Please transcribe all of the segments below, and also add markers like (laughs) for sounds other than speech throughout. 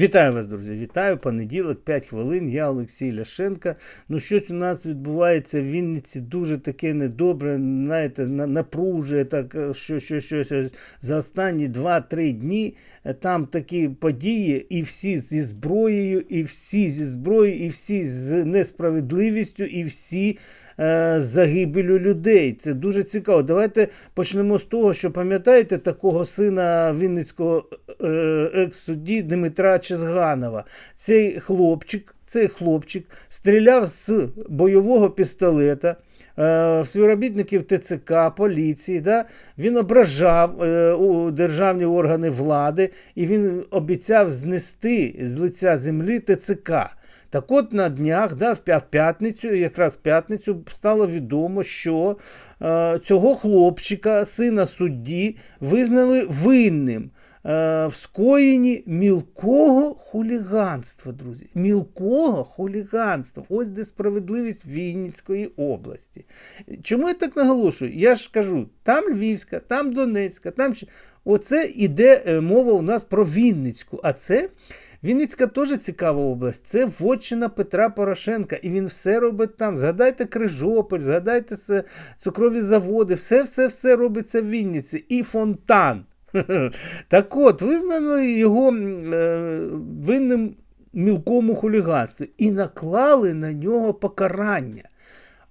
Вітаю вас, друзі! Вітаю понеділок, 5 хвилин. Я Олексій Ляшенко. Ну, щось у нас відбувається в Вінниці дуже таке недобре, знаєте, на- напружує так, е, що, що, що, що за останні 2-3 дні е, там такі події, і всі зі зброєю, і всі зі зброєю, і всі з несправедливістю, і всі загибелю людей. Це дуже цікаво. Давайте почнемо з того, що пам'ятаєте такого сина Вінницького е, екс-судді Дмитра Чезганова. Цей хлопчик, цей хлопчик стріляв з бойового пістолета. Е, Співробітників ТЦК, поліції, да? він ображав е, державні органи влади і він обіцяв знести з лиця землі ТЦК. Так от на днях, да, в п'ятницю, якраз в п'ятницю стало відомо, що е, цього хлопчика, сина судді, визнали винним в скоєнні мілкого хуліганства, друзі. Мілкого хуліганства. Ось де справедливість Вінницької області. Чому я так наголошую? Я ж кажу, там Львівська, там Донецька, там ще. Оце іде е, мова у нас про Вінницьку. А це Вінницька теж цікава область. Це вотчина Петра Порошенка, і він все робить там. Згадайте Крижополь, згадайте цукрові заводи, все, все, все робиться в Вінниці. І фонтан. (laughs) Так от, визнано його е, винним мілкому хуліганстві і наклали на нього покарання.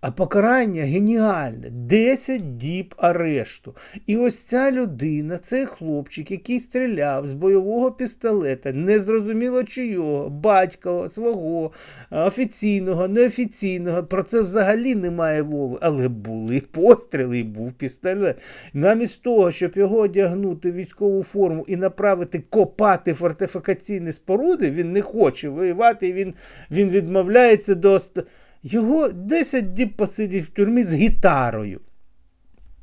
А покарання геніальне 10 діб арешту. І ось ця людина, цей хлопчик, який стріляв з бойового пістолета, незрозуміло чийого, батькова, свого, офіційного, неофіційного. Про це взагалі немає мови. Але були постріли і був пістолет. Намість того, щоб його одягнути в військову форму і направити копати фортифікаційні споруди, він не хоче воювати, він, він відмовляється до. ост- його 10 діб посидів в тюрмі з гітарою.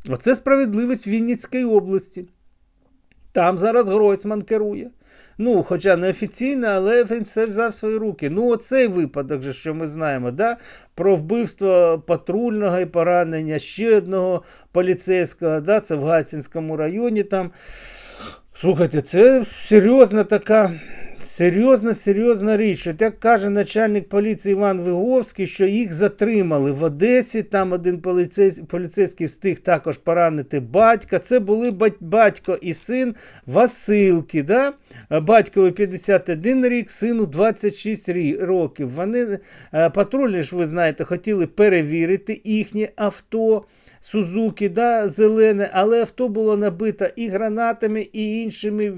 Оце справедливість Вінницької області. Там зараз Гройсман керує. Ну, хоча не офіційно, але він все взяв в свої руки. Ну, оцей випадок, же, що ми знаємо, да? про вбивство патрульного і поранення ще одного поліцейського, да? це в Гатінському районі там. Слухайте, це серйозна така. Серйозна, серйозна річ. От як каже начальник поліції Іван Виговський, що їх затримали в Одесі. Там один поліцейсь, поліцейський встиг також поранити батька. Це були батько і син Василки. Да? Батькові 51 рік, сину 26 рі- років. Вони е, патрульні ж, ви знаєте, хотіли перевірити їхнє авто. Сузуки, да, зелене, але авто було набито і гранатами, і іншими,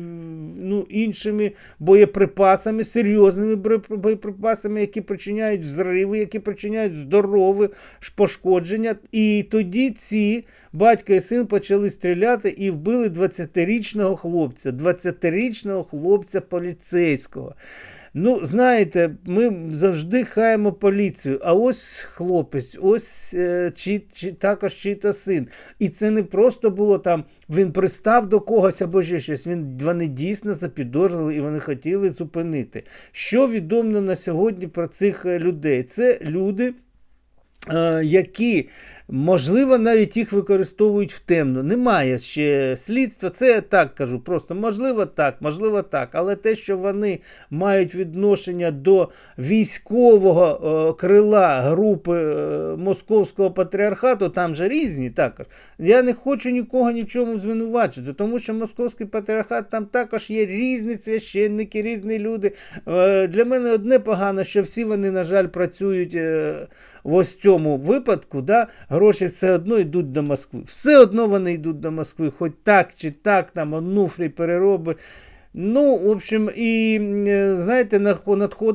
ну, іншими боєприпасами, серйозними боєприпасами, які причиняють взриви, які причиняють здорові пошкодження. І тоді ці батько і син почали стріляти і вбили 20-річного хлопця, 20-річного хлопця поліцейського. Ну, знаєте, ми завжди хаємо поліцію. А ось хлопець, ось е, чи, чи також чий-то син. І це не просто було там, він пристав до когось або ще щось. Він, вони дійсно запідозрили і вони хотіли зупинити. Що відомо на сьогодні про цих е, людей? Це люди. е, Які, можливо, навіть їх використовують в темно. Немає ще слідства. Це я так кажу. Просто можливо так, можливо так. Але те, що вони мають відношення до військового е, крила групи е, Московського патріархату, там же різні також. Я не хочу нікого нічому звинувачити, тому що Московський патріархат там також є різні священники, різні люди. Е, Для мене одне погано, що всі вони, на жаль, працюють в ось цьому випадку. Да? Гроші все одно йдуть до Москви. Все одно вони йдуть до Москви, хоч так чи так, там онуфрі перероби. Ну, в общем, і е, знаєте,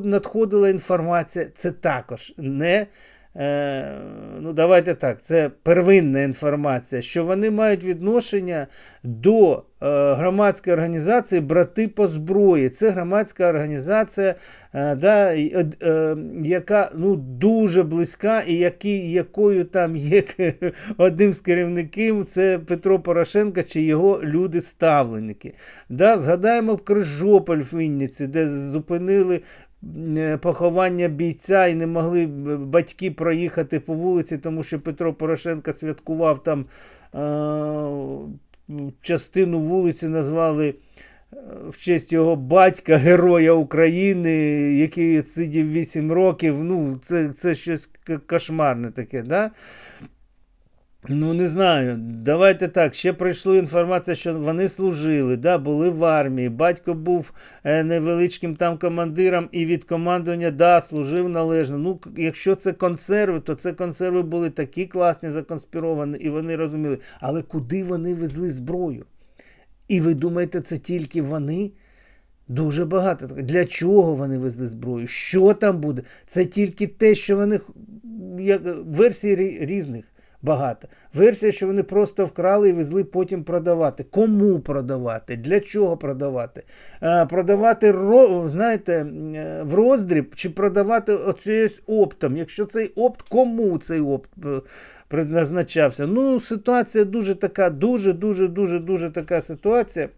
надходила інформація. Це також не. Е, ну, давайте так, це первинна інформація, що вони мають відношення до е, громадської організації Брати по зброї. Це громадська організація, е, да, яка ну, дуже близька, і які, якою там є (laughs) одним з керівників, це Петро Порошенко чи його люди-ставленники. Да, згадаємо Крижополь в Вінниці, де зупинили поховання бійця і не могли батьки проїхати по вулиці, тому що Петро Порошенко святкував там е, частину вулиці, назвали в честь його батька, Героя України, який сидів 8 років. Ну, це це щось кошмарне таке. да? Ну, не знаю. Давайте так. Ще прийшла інформація, що вони служили, да, були в армії. Батько був е, невеличким там командиром і від командування да, служив належно. Ну, якщо це консерви, то це консерви були такі класні, законспіровані, і вони розуміли, але куди вони везли зброю? І ви думаєте, це тільки вони? Дуже багато. Для чого вони везли зброю? Що там буде? Це тільки те, що вони як, версій різних багато. Версія, що вони просто вкрали і везли потім продавати. Кому продавати? Для чого продавати? Продавати знаєте, е, в роздріб чи продавати оцеюсь оптом. Якщо цей опт, кому цей опт е, предназначався? Ну, ситуація дуже така, дуже-дуже дуже дуже така ситуація.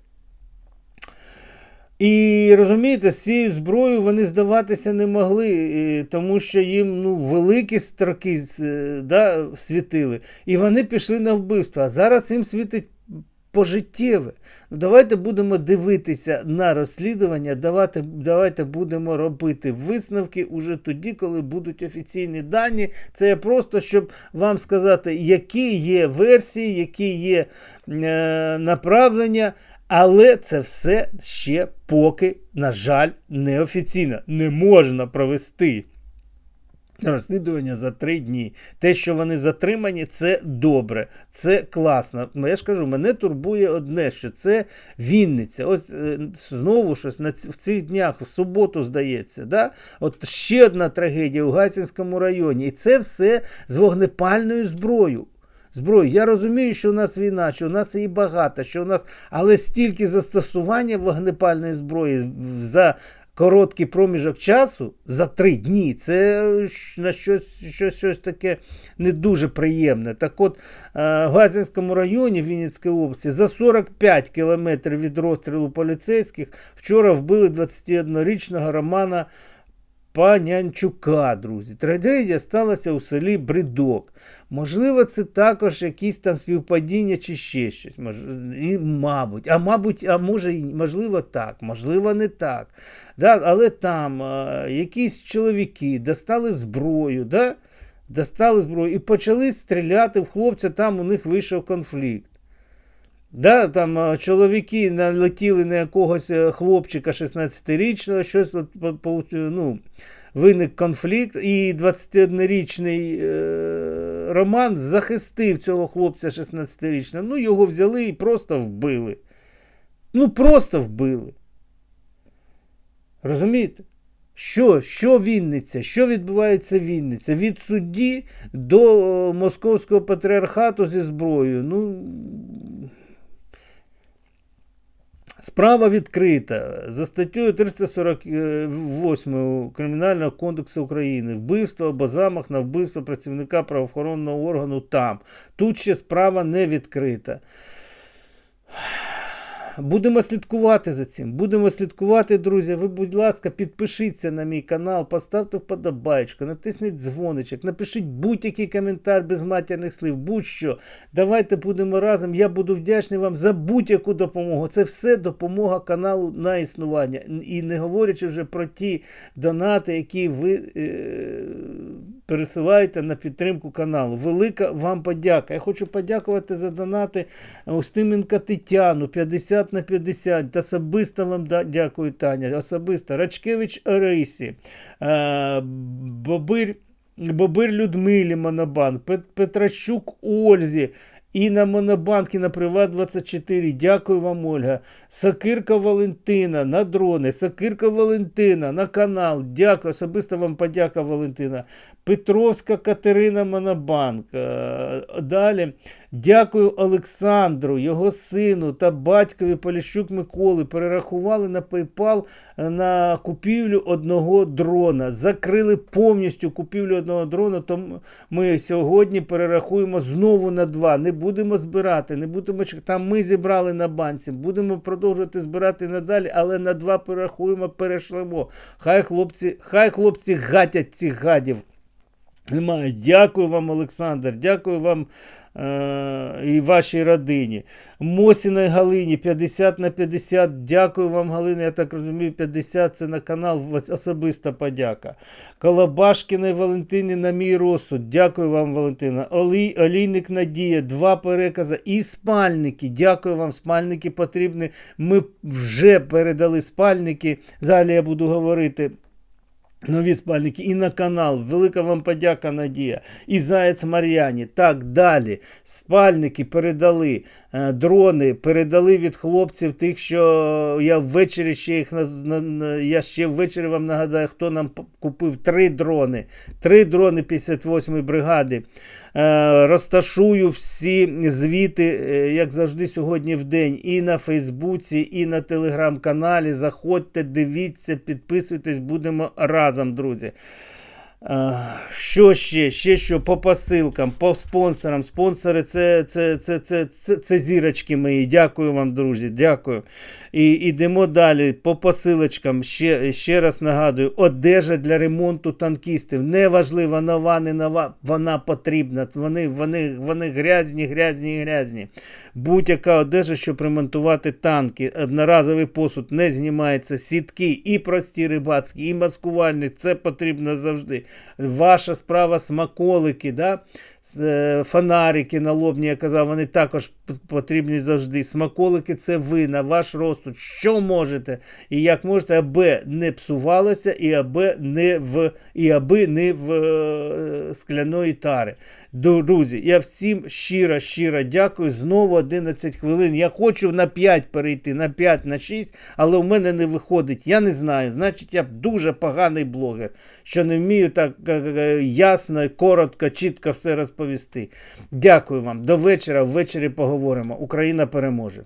І розумієте, з цією зброєю вони здаватися не могли, тому що їм ну, великі строки да, світили. І вони пішли на вбивство. А зараз їм світить пожиттєве. Ну, Давайте будемо дивитися на розслідування, давайте, давайте будемо робити висновки уже тоді, коли будуть офіційні дані. Це просто, щоб вам сказати, які є версії, які є е, направлення. Але це все ще поки, на жаль, неофіційно. Не можна провести розслідування за три дні. Те, що вони затримані, це добре, це класно. Ну, я ж кажу, мене турбує одне, що це Вінниця. Ось е, знову щось на в цих днях, в суботу, здається. Да? От ще одна трагедія у Гайсинському районі. І це все з вогнепальною зброєю зброю. Я розумію, що у нас війна, що у нас її багато, що у нас, але стільки застосування вогнепальної зброї за короткий проміжок часу за три дні. Це на щось щось, щось таке не дуже приємне. Так от, в Газинському районі Вінницької області за 45 кілометрів від розстрілу поліцейських вчора вбили 21-річного Романа. Панянчука, друзі. Трагедія сталася у селі Бридок. Можливо, це також якісь там співпадіння чи ще щось. І, Мабуть, а мабуть, а може, можливо, так, можливо, не так. Да? Але там а, якісь чоловіки достали зброю, да? достали зброю і почали стріляти в хлопця, там у них вийшов конфлікт. Да, там Чоловіки налетіли на якогось е, хлопчика 16-річного, щось ну, виник конфлікт, і 21-річний е, Роман захистив цього хлопця 16-річного. Ну, його взяли і просто вбили. Ну, просто вбили. Розумієте? Що що Вінниця? Що відбувається Вінниця? Від судді до е, Московського патріархату зі зброєю. Ну, Справа відкрита за статтю 348 Кримінального кодексу України вбивство або замах на вбивство працівника правоохоронного органу там. Тут ще справа не відкрита. Будемо слідкувати за цим. Будемо слідкувати, друзі. Ви, будь ласка, підпишіться на мій канал, поставте вподобайку, натисніть дзвоничок, напишіть будь-який коментар без матірних слів, будь-що. Давайте будемо разом. Я буду вдячний вам за будь-яку допомогу. Це все допомога каналу на існування. І не говорячи вже про ті донати, які ви. Е пересилаєте на підтримку каналу. Велика вам подяка. Я хочу подякувати за донати Устименка Тетяну 50 на 50. Особисто вам дякую, Таня. Особисто Рачкевич Орисі, е, Бобир. Бобир Людмилі Монобанк, Петращук Ользі, і на Монобанк, і на Приват 24. Дякую вам, Ольга. Сакирка Валентина на дрони. Сакирка Валентина на канал. Дякую. Особисто вам подяка Валентина. Петровська Катерина Монобанк. Е, далі. Дякую Олександру, його сину та батькові Поліщук Миколи. Перерахували на PayPal на купівлю одного дрона. Закрили повністю купівлю одного дрона. Тому ми сьогодні перерахуємо знову на два. Не будемо збирати, не будемо. Там ми зібрали на банці, будемо продовжувати збирати надалі, але на два перерахуємо, перешлемо. Хай хлопці, хай хлопці гатять цих гадів. Немає. Дякую вам, Олександр. Дякую вам е- і вашій родині. Мосіної Галині 50 на 50. Дякую вам, Галина. Я так розумію, 50 це на канал особиста подяка. Колобашкіної Валентині на мій розсуд. Дякую вам, Валентина. Олій, Олійник Надія, два перекази. І спальники. Дякую вам. Спальники потрібні. Ми вже передали спальники. Взагалі я буду говорити. Нові спальники і на канал. Велика вам подяка, Надія. І Заєць Мар'яні. Так далі. Спальники передали, е, дрони передали від хлопців тих, що я ввечері ще їх я ще ввечері вам нагадаю, хто нам купив три дрони. Три дрони 58-ї бригади. Е, Розташую всі звіти, е, як завжди, сьогодні в день. І на Фейсбуці, і на телеграм-каналі. Заходьте, дивіться, підписуйтесь, будемо разом, друзі. Е, Що ще? Ще що по посилкам, по спонсорам. Спонсори це, це, це, це, це, це зірочки мої. Дякую вам, друзі. Дякую. І йдемо далі. По посилочкам. Ще, ще раз нагадую: одежа для ремонту танкістів. Неважливо, нова, не нова. Вона потрібна. Вони, вони, вони грязні, грязні, грязні. Будь-яка одежа, щоб ремонтувати танки. Одноразовий посуд не знімається. Сітки і прості рибацькі, і маскувальні. Це потрібно завжди. Ваша справа смаколики, да? Е, фонарики налобні, я казав, вони також потрібні завжди. Смаколики це ви на ваш розсуд. Що можете і як можете, аби не псувалося, і аби не в, і аби не в е, скляної тари. Друзі, я всім щиро, щиро дякую. Знову 11 хвилин. Я хочу на 5 перейти, на 5, на 6, але у мене не виходить. Я не знаю. Значить, я дуже поганий блогер, що не вмію так е, ясно, коротко, чітко все розповісти. Дякую вам. До вечора. Ввечері поговоримо. Україна переможе.